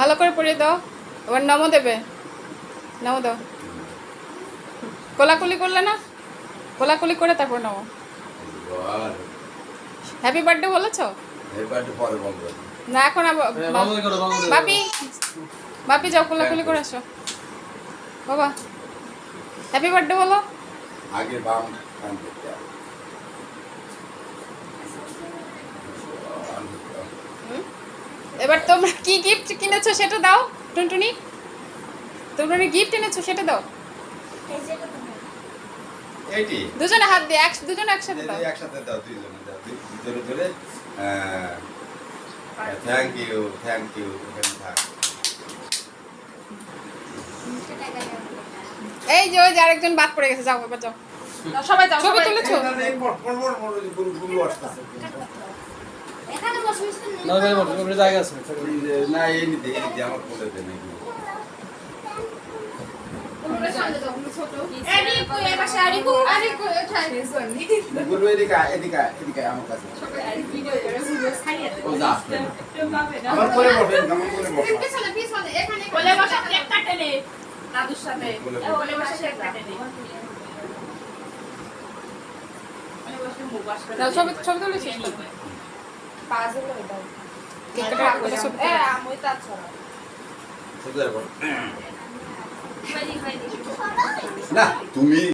ভালো করে পড়িয়ে দাও। এবার নম দেবে। নম দাও। কোলাকুলি করলে না? কোলাকুলি করে তারপর নম। হ্যাপি বার্থডে বলেছ? না এখন বাপি বাপি যাও কোলাকুলি করে আসো। বাবা হ্যাপি বার্থডে বলো। আগে বাম এবার তোমরা কি গিফট কিনেছো সেটা দাও টুনটুনি তোমরা গিফট এনেছো সেটা দাও এইটি দুজনে হাত দিয়ে এক দুজনে একসাথে দাও একসাথে দাও দুইজনে দাও ধরে ধরে থ্যাংক ইউ থ্যাংক ইউ এখানে থাক এই যে ওই যে আরেকজন বাদ পড়ে গেছে যাও এবার যাও সবাই যাও ছবি তুলেছো না ভাই বলো ওখানে জায়গা আছে। না এই নিতে এই নিতে আমার কোলে দে নাকি দাদুর সাথে। বসে। ছবি তুলেছিস বল। না তুমি